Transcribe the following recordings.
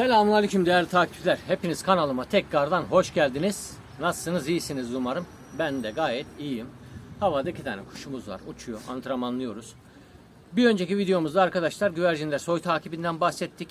Selamünaleyküm değerli takipçiler. Hepiniz kanalıma tekrardan hoş geldiniz. Nasılsınız? İyisiniz umarım. Ben de gayet iyiyim. Havada iki tane kuşumuz var. Uçuyor. Antrenmanlıyoruz. Bir önceki videomuzda arkadaşlar güvercinler soy takibinden bahsettik.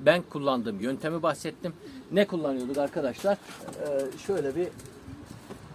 Ben kullandığım yöntemi bahsettim. Ne kullanıyorduk arkadaşlar? Ee, şöyle bir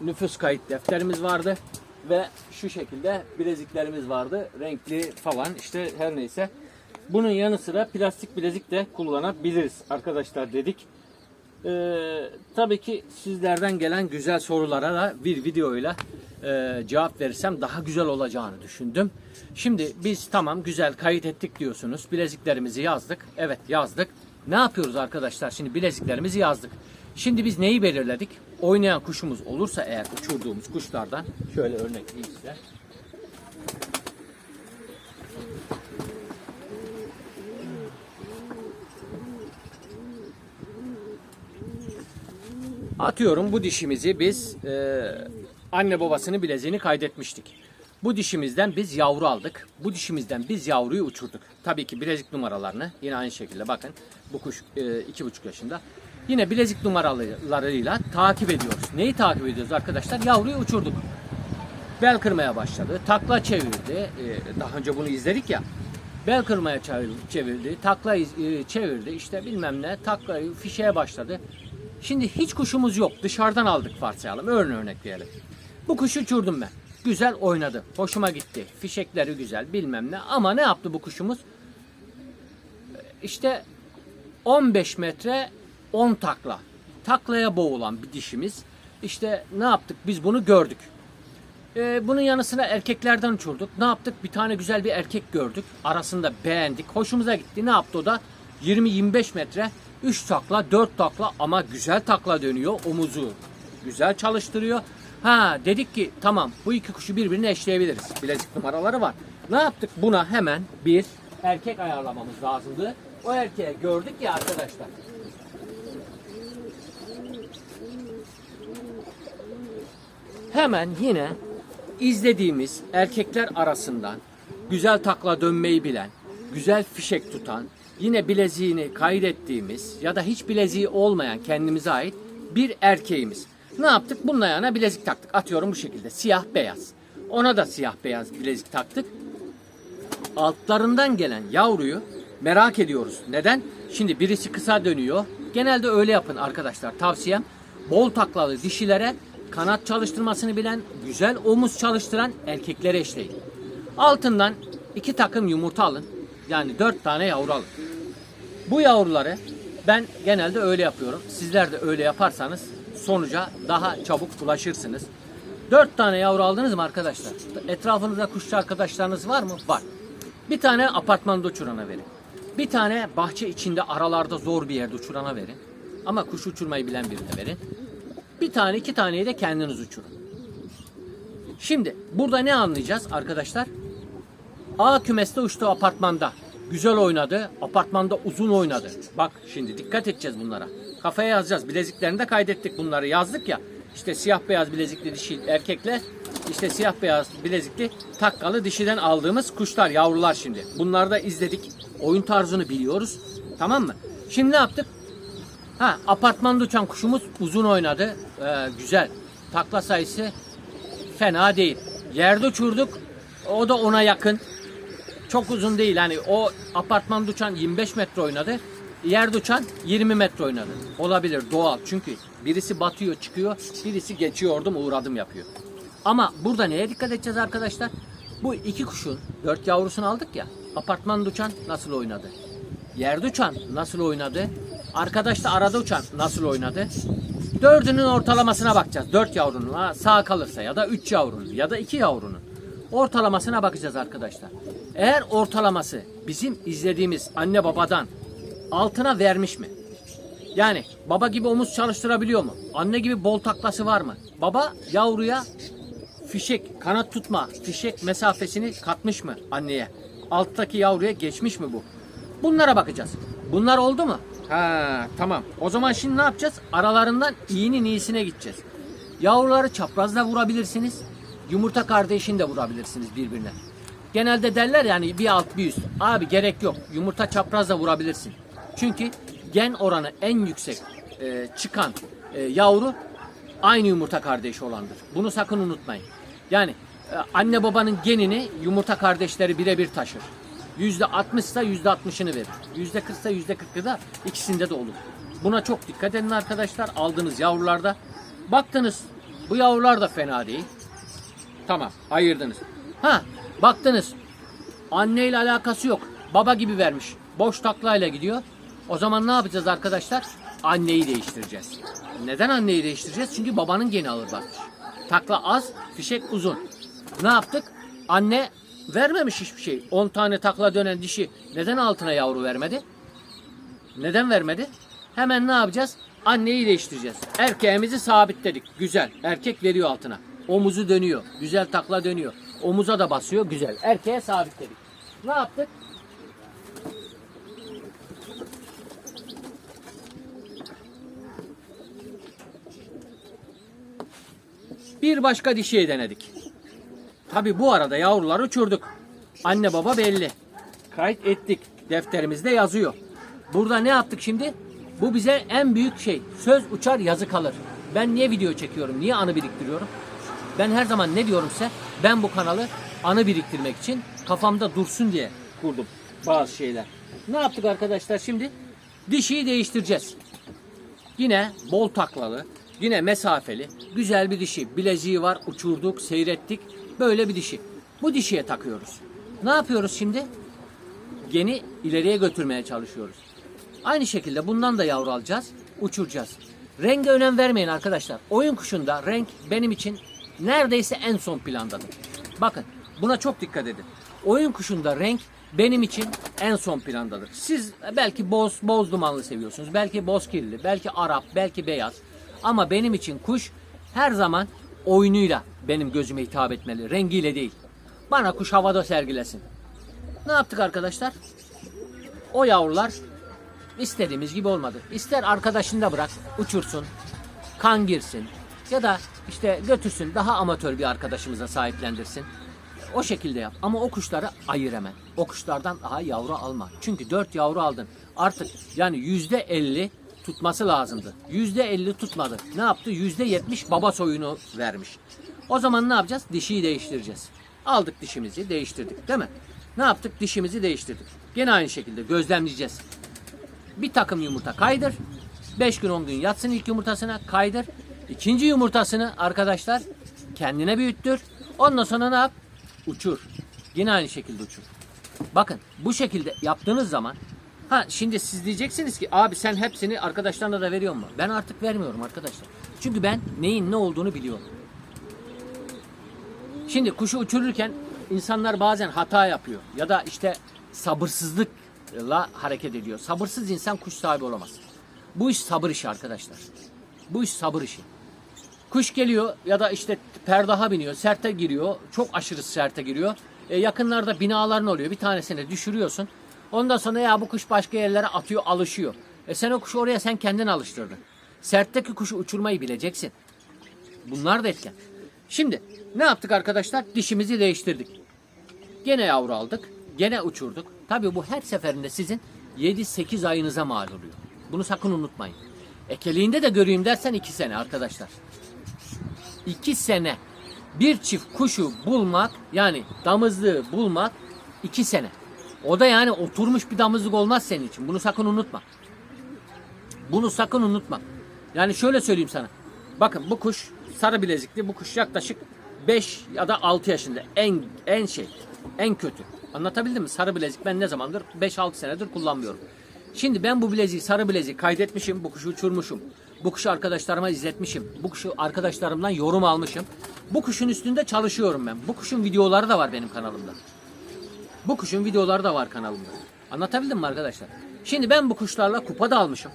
nüfus kayıt defterimiz vardı ve şu şekilde bileziklerimiz vardı. Renkli falan işte her neyse. Bunun yanı sıra plastik bilezik de kullanabiliriz arkadaşlar dedik. Ee, tabii ki sizlerden gelen güzel sorulara da bir videoyla e, cevap verirsem daha güzel olacağını düşündüm. Şimdi biz tamam güzel kayıt ettik diyorsunuz. Bileziklerimizi yazdık. Evet yazdık. Ne yapıyoruz arkadaşlar? Şimdi bileziklerimizi yazdık. Şimdi biz neyi belirledik? Oynayan kuşumuz olursa eğer uçurduğumuz kuşlardan şöyle örnekleyeyim size. Atıyorum bu dişimizi biz e, anne babasının bileziğini kaydetmiştik. Bu dişimizden biz yavru aldık. Bu dişimizden biz yavruyu uçurduk. Tabii ki bilezik numaralarını yine aynı şekilde bakın bu kuş e, iki buçuk yaşında. Yine bilezik numaralarıyla takip ediyoruz. Neyi takip ediyoruz arkadaşlar? Yavruyu uçurduk. Bel kırmaya başladı. Takla çevirdi. E, daha önce bunu izledik ya. Bel kırmaya çevir- çevirdi. Takla e, çevirdi. İşte bilmem ne. Takla fişeye başladı. Şimdi hiç kuşumuz yok. Dışarıdan aldık varsayalım. Örne örnekleyelim. Bu kuşu uçurdum ben. Güzel oynadı. Hoşuma gitti. Fişekleri güzel bilmem ne. Ama ne yaptı bu kuşumuz? İşte 15 metre 10 takla. Taklaya boğulan bir dişimiz. İşte ne yaptık? Biz bunu gördük. Ee, bunun yanı sıra erkeklerden uçurduk. Ne yaptık? Bir tane güzel bir erkek gördük. Arasında beğendik. Hoşumuza gitti. Ne yaptı o da? 20-25 metre 3 takla 4 takla ama güzel takla dönüyor. Omuzu güzel çalıştırıyor. Ha dedik ki tamam bu iki kuşu birbirine eşleyebiliriz. Bilezik numaraları var. Ne yaptık? Buna hemen bir erkek ayarlamamız lazımdı. O erkeği gördük ya arkadaşlar. Hemen yine izlediğimiz erkekler arasından güzel takla dönmeyi bilen, güzel fişek tutan, yine bileziğini kaydettiğimiz ya da hiç bileziği olmayan kendimize ait bir erkeğimiz. Ne yaptık? Bunun ayağına bilezik taktık. Atıyorum bu şekilde siyah beyaz. Ona da siyah beyaz bilezik taktık. Altlarından gelen yavruyu merak ediyoruz. Neden? Şimdi birisi kısa dönüyor. Genelde öyle yapın arkadaşlar. Tavsiyem bol taklalı dişilere kanat çalıştırmasını bilen, güzel omuz çalıştıran erkeklere eşleyin. Altından iki takım yumurta alın. Yani dört tane yavru alın. Bu yavruları ben genelde öyle yapıyorum. Sizler de öyle yaparsanız sonuca daha çabuk ulaşırsınız. Dört tane yavru aldınız mı arkadaşlar? Etrafınızda kuşçu arkadaşlarınız var mı? Var. Bir tane apartmanda uçurana verin. Bir tane bahçe içinde aralarda zor bir yerde uçurana verin. Ama kuş uçurmayı bilen birine verin. Bir tane iki taneyi de kendiniz uçurun. Şimdi burada ne anlayacağız arkadaşlar? A kümeste uçtu apartmanda. Güzel oynadı. Apartmanda uzun oynadı. Bak şimdi dikkat edeceğiz bunlara. Kafaya yazacağız. Bileziklerini de kaydettik bunları. Yazdık ya. İşte siyah beyaz bilezikli dişi erkekle işte siyah beyaz bilezikli takkalı dişiden aldığımız kuşlar, yavrular şimdi. Bunları da izledik. Oyun tarzını biliyoruz. Tamam mı? Şimdi ne yaptık? Ha, apartmanda uçan kuşumuz uzun oynadı. Ee, güzel. Takla sayısı fena değil. Yerde uçurduk. O da ona yakın. Çok uzun değil. Hani o apartmanda uçan 25 metre oynadı. Yerde uçan 20 metre oynadı. Olabilir doğal. Çünkü birisi batıyor çıkıyor. Birisi geçiyordum uğradım yapıyor. Ama burada neye dikkat edeceğiz arkadaşlar? Bu iki kuşun dört yavrusunu aldık ya. Apartmanda uçan nasıl oynadı? Yerde uçan nasıl oynadı? Arkadaşla arada uçan nasıl oynadı? Dördünün ortalamasına bakacağız. Dört yavrunun sağ kalırsa ya da üç yavrunun ya da iki yavrunun ortalamasına bakacağız arkadaşlar. Eğer ortalaması bizim izlediğimiz anne babadan altına vermiş mi? Yani baba gibi omuz çalıştırabiliyor mu? Anne gibi bol taklası var mı? Baba yavruya fişek, kanat tutma, fişek mesafesini katmış mı anneye? Alttaki yavruya geçmiş mi bu? Bunlara bakacağız. Bunlar oldu mu? Ha tamam. O zaman şimdi ne yapacağız? Aralarından iyinin iyisine gideceğiz. Yavruları çaprazla vurabilirsiniz. Yumurta kardeşini de vurabilirsiniz birbirine. Genelde derler yani bir alt bir üst. Abi gerek yok. Yumurta çaprazla vurabilirsin. Çünkü gen oranı en yüksek e, çıkan e, yavru aynı yumurta kardeşi olandır. Bunu sakın unutmayın. Yani e, anne babanın genini yumurta kardeşleri birebir taşır. Yüzde 60 ise yüzde 60'ını verir. Yüzde 40 ise yüzde 40'ı da ikisinde de olur. Buna çok dikkat edin arkadaşlar. Aldığınız yavrularda. Baktınız bu yavrular da fena değil. Tamam ayırdınız. Ha baktınız anneyle alakası yok. Baba gibi vermiş. Boş taklayla gidiyor. O zaman ne yapacağız arkadaşlar? Anneyi değiştireceğiz. Neden anneyi değiştireceğiz? Çünkü babanın geni ağır basmış. Takla az, fişek uzun. Ne yaptık? Anne vermemiş hiçbir şey. 10 tane takla dönen dişi neden altına yavru vermedi? Neden vermedi? Hemen ne yapacağız? Anneyi değiştireceğiz. Erkeğimizi sabitledik. Güzel. Erkek veriyor altına. Omuzu dönüyor. Güzel takla dönüyor. Omuza da basıyor. Güzel. Erkeğe sabitledik. Ne yaptık? Bir başka dişiye denedik. Tabi bu arada yavruları uçurduk. Anne baba belli. Kayıt ettik. Defterimizde yazıyor. Burada ne yaptık şimdi? Bu bize en büyük şey. Söz uçar yazı kalır. Ben niye video çekiyorum? Niye anı biriktiriyorum? Ben her zaman ne diyorum size? Ben bu kanalı anı biriktirmek için kafamda dursun diye kurdum bazı şeyler. Ne yaptık arkadaşlar şimdi? Dişiyi değiştireceğiz. Yine bol taklalı, yine mesafeli, güzel bir dişi. Bileziği var, uçurduk, seyrettik. Böyle bir dişi. Bu dişiye takıyoruz. Ne yapıyoruz şimdi? Geni ileriye götürmeye çalışıyoruz. Aynı şekilde bundan da yavru alacağız, uçuracağız. Renge önem vermeyin arkadaşlar. Oyun kuşunda renk benim için neredeyse en son plandadır. Bakın buna çok dikkat edin. Oyun kuşunda renk benim için en son plandadır. Siz belki boz, boz dumanlı seviyorsunuz. Belki boz kirli, belki Arap, belki beyaz. Ama benim için kuş her zaman oyunuyla benim gözüme hitap etmeli. Rengiyle değil. Bana kuş havada sergilesin. Ne yaptık arkadaşlar? O yavrular istediğimiz gibi olmadı. İster arkadaşını da bırak, uçursun, kan girsin ya da işte götürsün daha amatör bir arkadaşımıza sahiplendirsin. O şekilde yap. Ama o kuşları ayır hemen. O kuşlardan daha yavru alma. Çünkü 4 yavru aldın. Artık yani yüzde 50 tutması lazımdı. Yüzde 50 tutmadı. Ne yaptı? Yüzde 70 baba soyunu vermiş. O zaman ne yapacağız? Dişiyi değiştireceğiz. Aldık dişimizi değiştirdik değil mi? Ne yaptık? Dişimizi değiştirdik. Gene aynı şekilde gözlemleyeceğiz. Bir takım yumurta kaydır. 5 gün 10 gün yatsın ilk yumurtasına kaydır. İkinci yumurtasını arkadaşlar kendine büyüttür. Ondan sonra ne yap? Uçur. Yine aynı şekilde uçur. Bakın bu şekilde yaptığınız zaman ha şimdi siz diyeceksiniz ki abi sen hepsini arkadaşlarına da veriyor mu? Ben artık vermiyorum arkadaşlar. Çünkü ben neyin ne olduğunu biliyorum. Şimdi kuşu uçururken insanlar bazen hata yapıyor ya da işte sabırsızlıkla hareket ediyor. Sabırsız insan kuş sahibi olamaz. Bu iş sabır işi arkadaşlar. Bu iş sabır işi. Kuş geliyor ya da işte perdaha biniyor, serte giriyor, çok aşırı serte giriyor. E, yakınlarda binaların oluyor. Bir tanesini düşürüyorsun. Ondan sonra ya bu kuş başka yerlere atıyor, alışıyor. E sen o kuşu oraya sen kendin alıştırdın. Sertteki kuşu uçurmayı bileceksin. Bunlar da etken. Şimdi ne yaptık arkadaşlar? Dişimizi değiştirdik. Gene yavru aldık. Gene uçurduk. Tabii bu her seferinde sizin 7-8 ayınıza mal oluyor. Bunu sakın unutmayın. Ekeliğinde de göreyim dersen 2 sene arkadaşlar. 2 sene bir çift kuşu bulmak yani damızlığı bulmak 2 sene. O da yani oturmuş bir damızlık olmaz senin için. Bunu sakın unutma. Bunu sakın unutma. Yani şöyle söyleyeyim sana. Bakın bu kuş sarı bilezikli. Bu kuş yaklaşık 5 ya da 6 yaşında. En en şey, en kötü. Anlatabildim mi? Sarı bilezik ben ne zamandır 5-6 senedir kullanmıyorum. Şimdi ben bu bileziği, sarı bileziği kaydetmişim. Bu kuşu uçurmuşum. Bu kuşu arkadaşlarıma izletmişim. Bu kuşu arkadaşlarımdan yorum almışım. Bu kuşun üstünde çalışıyorum ben. Bu kuşun videoları da var benim kanalımda. Bu kuşun videoları da var kanalımda. Anlatabildim mi arkadaşlar? Şimdi ben bu kuşlarla kupa da almışım.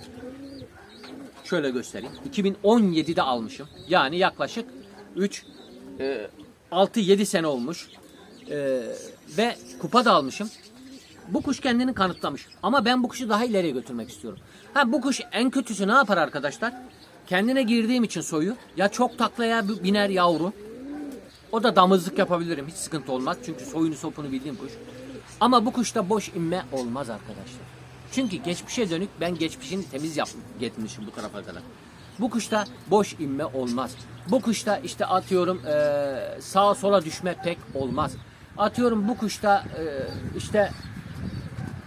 Şöyle göstereyim. 2017'de almışım. Yani yaklaşık 3 6-7 sene olmuş. E, ve kupa da almışım. Bu kuş kendini kanıtlamış. Ama ben bu kuşu daha ileriye götürmek istiyorum. Ha bu kuş en kötüsü ne yapar arkadaşlar? Kendine girdiğim için soyu ya çok taklaya biner yavru. O da damızlık yapabilirim. Hiç sıkıntı olmaz. Çünkü soyunu sopunu bildiğim kuş. Ama bu kuşta boş inme olmaz arkadaşlar. Çünkü geçmişe dönük ben geçmişini temiz yap getirmişim bu tarafa kadar. Bu kuşta boş inme olmaz. Bu kuşta işte atıyorum eee, sağa sola düşme pek olmaz. Atıyorum bu kuşta eee, işte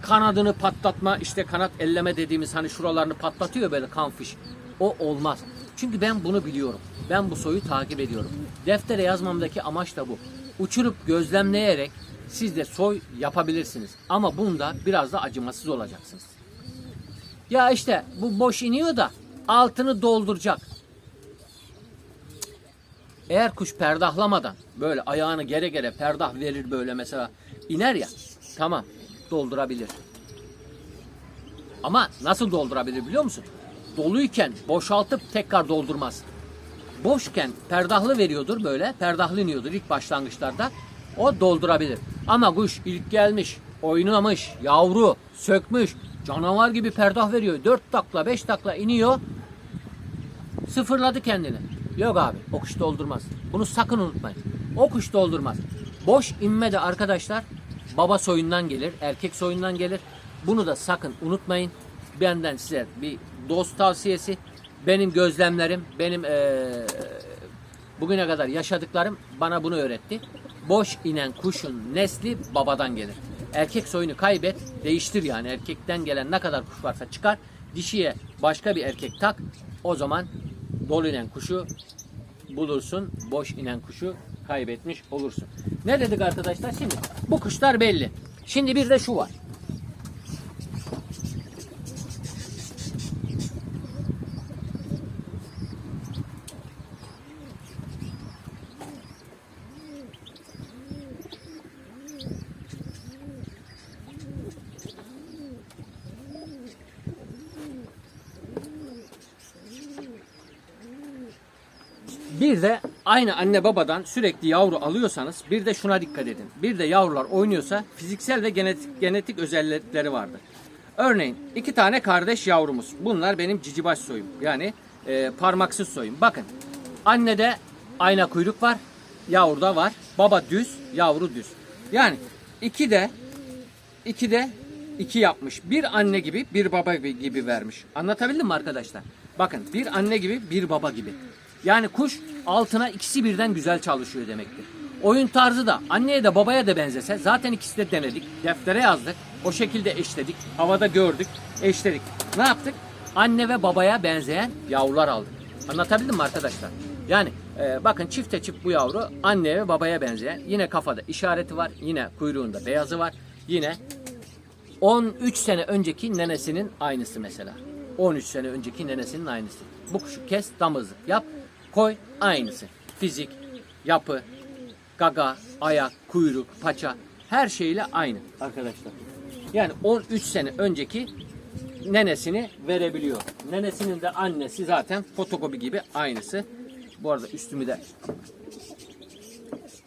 kanadını patlatma işte kanat elleme dediğimiz hani şuralarını patlatıyor böyle kanfiş. O olmaz. Çünkü ben bunu biliyorum. Ben bu soyu takip ediyorum. Deftere yazmamdaki amaç da bu. Uçurup gözlemleyerek siz de soy yapabilirsiniz. Ama bunda biraz da acımasız olacaksınız. Ya işte bu boş iniyor da altını dolduracak. Eğer kuş perdahlamadan böyle ayağını gere gere perdah verir böyle mesela iner ya tamam doldurabilir. Ama nasıl doldurabilir biliyor musun? Doluyken boşaltıp tekrar doldurmaz. Boşken perdahlı veriyordur böyle. Perdahlı iniyordur ilk başlangıçlarda. O doldurabilir. Ama kuş ilk gelmiş, oynamış, yavru, sökmüş, canavar gibi perdah veriyor. 4 takla 5 takla iniyor. Sıfırladı kendini. Yok abi o kuş doldurmaz. Bunu sakın unutmayın. O kuş doldurmaz. Boş inme de arkadaşlar baba soyundan gelir, erkek soyundan gelir. Bunu da sakın unutmayın. Benden size bir dost tavsiyesi. Benim gözlemlerim, benim eee, bugüne kadar yaşadıklarım bana bunu öğretti. Boş inen kuşun nesli babadan gelir. Erkek soyunu kaybet, değiştir yani. Erkekten gelen ne kadar kuş varsa çıkar. Dişiye başka bir erkek tak. O zaman dolu inen kuşu bulursun. Boş inen kuşu kaybetmiş olursun. Ne dedik arkadaşlar? Şimdi bu kuşlar belli. Şimdi bir de şu var. Bir de aynı anne babadan sürekli yavru alıyorsanız bir de şuna dikkat edin. Bir de yavrular oynuyorsa fiziksel ve genetik, genetik özellikleri vardır. Örneğin iki tane kardeş yavrumuz. Bunlar benim cicibaş soyum. Yani e, parmaksız soyum. Bakın annede ayna kuyruk var. Yavruda var. Baba düz, yavru düz. Yani iki de iki de iki yapmış. Bir anne gibi bir baba gibi vermiş. Anlatabildim mi arkadaşlar? Bakın bir anne gibi bir baba gibi. Yani kuş altına ikisi birden güzel çalışıyor demektir. Oyun tarzı da anneye de babaya da benzese zaten ikisi de denedik. Deftere yazdık. O şekilde eşledik. Havada gördük. Eşledik. Ne yaptık? Anne ve babaya benzeyen yavrular aldık. Anlatabildim mi arkadaşlar? Yani e, bakın çifte çift bu yavru anneye ve babaya benzeyen. Yine kafada işareti var. Yine kuyruğunda beyazı var. Yine 13 sene önceki nenesinin aynısı mesela. 13 sene önceki nenesinin aynısı. Bu kuşu kes, damızlık yap, koy aynısı. Fizik, yapı, gaga, ayak, kuyruk, paça her şeyle aynı arkadaşlar. Yani 13 sene önceki nenesini verebiliyor. Nenesinin de annesi zaten fotokopi gibi aynısı. Bu arada üstümü de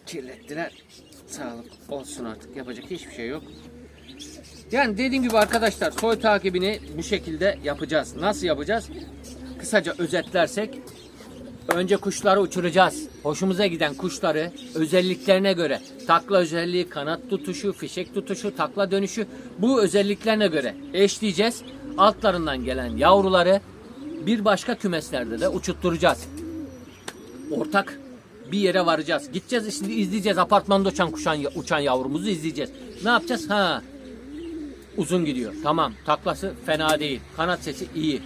kirlettiler. Sağlık olsun artık. Yapacak hiçbir şey yok. Yani dediğim gibi arkadaşlar soy takibini bu şekilde yapacağız. Nasıl yapacağız? Kısaca özetlersek önce kuşları uçuracağız. Hoşumuza giden kuşları özelliklerine göre takla özelliği, kanat tutuşu, fişek tutuşu, takla dönüşü bu özelliklerine göre eşleyeceğiz. Altlarından gelen yavruları bir başka kümeslerde de uçutturacağız. Ortak bir yere varacağız. Gideceğiz şimdi izleyeceğiz. Apartmanda uçan kuşan uçan yavrumuzu izleyeceğiz. Ne yapacağız? Ha uzun gidiyor. Tamam. Taklası fena değil. Kanat sesi iyi.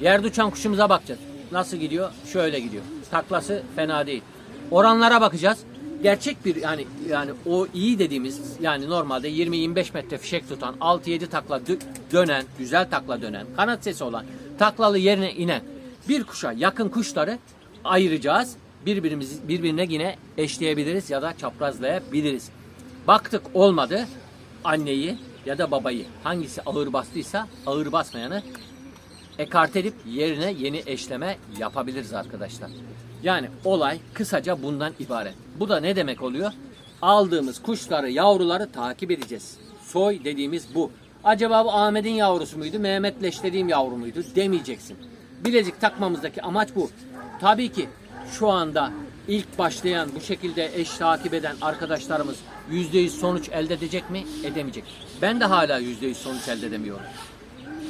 Yerde uçan kuşumuza bakacağız. Nasıl gidiyor? Şöyle gidiyor. Taklası fena değil. Oranlara bakacağız. Gerçek bir yani yani o iyi dediğimiz yani normalde 20-25 metre fişek tutan 6-7 takla dö- dönen, güzel takla dönen, kanat sesi olan, taklalı yerine inen bir kuşa yakın kuşları ayıracağız. Birbirimizi birbirine yine eşleyebiliriz ya da çaprazlayabiliriz. Baktık olmadı anneyi ya da babayı hangisi ağır bastıysa ağır basmayanı ekart edip yerine yeni eşleme yapabiliriz arkadaşlar. Yani olay kısaca bundan ibaret. Bu da ne demek oluyor? Aldığımız kuşları, yavruları takip edeceğiz. Soy dediğimiz bu. Acaba bu Ahmet'in yavrusu muydu, Mehmet leşlediğim yavru muydu demeyeceksin. Bilezik takmamızdaki amaç bu. Tabii ki şu anda ilk başlayan bu şekilde eş takip eden arkadaşlarımız %100 sonuç elde edecek mi? Edemeyecek. Ben de hala %100 sonuç elde edemiyorum.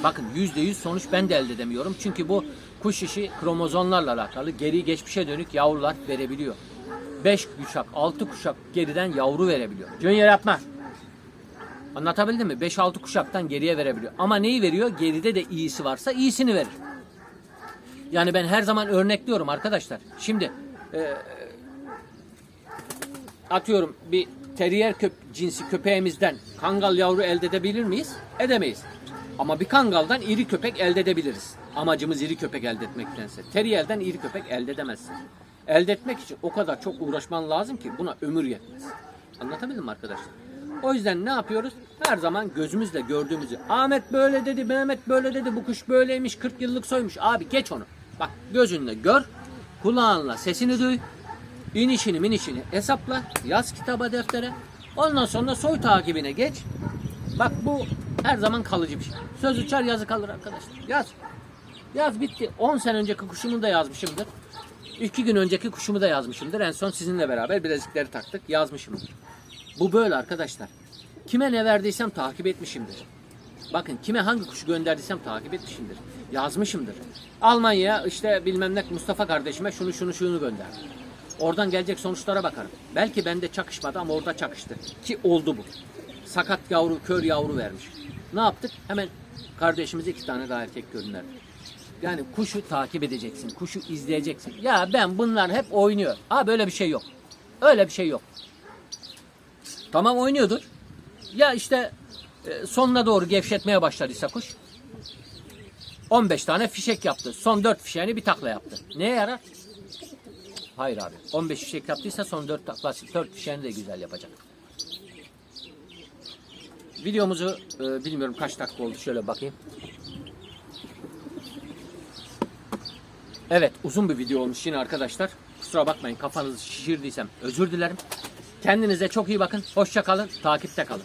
Bakın %100 sonuç ben de elde edemiyorum. Çünkü bu kuş işi kromozomlarla alakalı. Geri geçmişe dönük yavrular verebiliyor. 5 kuşak, 6 kuşak geriden yavru verebiliyor. Junior yapma. Anlatabildim mi? 5-6 kuşaktan geriye verebiliyor. Ama neyi veriyor? Geride de iyisi varsa iyisini verir. Yani ben her zaman örnekliyorum arkadaşlar. Şimdi e, atıyorum bir terrier köp cinsi köpeğimizden kangal yavru elde edebilir miyiz? Edemeyiz. Ama bir kangaldan iri köpek elde edebiliriz. Amacımız iri köpek elde etmektense. Terrier'den iri köpek elde edemezsin. Elde etmek için o kadar çok uğraşman lazım ki buna ömür yetmez. Anlatabildim mi arkadaşlar? O yüzden ne yapıyoruz? Her zaman gözümüzle gördüğümüzü. Ahmet böyle dedi, Mehmet böyle dedi, bu kuş böyleymiş, 40 yıllık soymuş. Abi geç onu. Bak gözünle gör, kulağınla sesini duy, inişini minişini hesapla, yaz kitaba deftere. Ondan sonra soy takibine geç. Bak bu her zaman kalıcı bir şey. Söz uçar yazı kalır arkadaşlar. Yaz. Yaz bitti. 10 sene önceki kuşumu da yazmışımdır. 2 gün önceki kuşumu da yazmışımdır. En son sizinle beraber bilezikleri taktık yazmışımdır. Bu böyle arkadaşlar. Kime ne verdiysem takip etmişimdir. Bakın kime hangi kuşu gönderdiysem takip etmişimdir. Yazmışımdır. Almanya'ya işte bilmem ne Mustafa kardeşime şunu şunu şunu gönderdim. Oradan gelecek sonuçlara bakarım. Belki bende çakışmadı ama orada çakıştı. Ki oldu bu. Sakat yavru, kör yavru vermiş. Ne yaptık? Hemen kardeşimize iki tane daha erkek gönderdik. Yani kuşu takip edeceksin, kuşu izleyeceksin. Ya ben bunlar hep oynuyor. Ha böyle bir şey yok. Öyle bir şey yok. Tamam oynuyordur. Ya işte e, sonuna doğru gevşetmeye başladıysa kuş. 15 tane fişek yaptı. Son 4 fişeğini bir takla yaptı. Neye yarar? Hayır abi. 15 fişek yaptıysa son 4 takla 4 fişeğini de güzel yapacak. Videomuzu e, bilmiyorum kaç dakika oldu şöyle bakayım. Evet uzun bir video olmuş yine arkadaşlar. Kusura bakmayın kafanızı şişirdiysem özür dilerim. Kendinize çok iyi bakın. Hoşça kalın. Takipte kalın.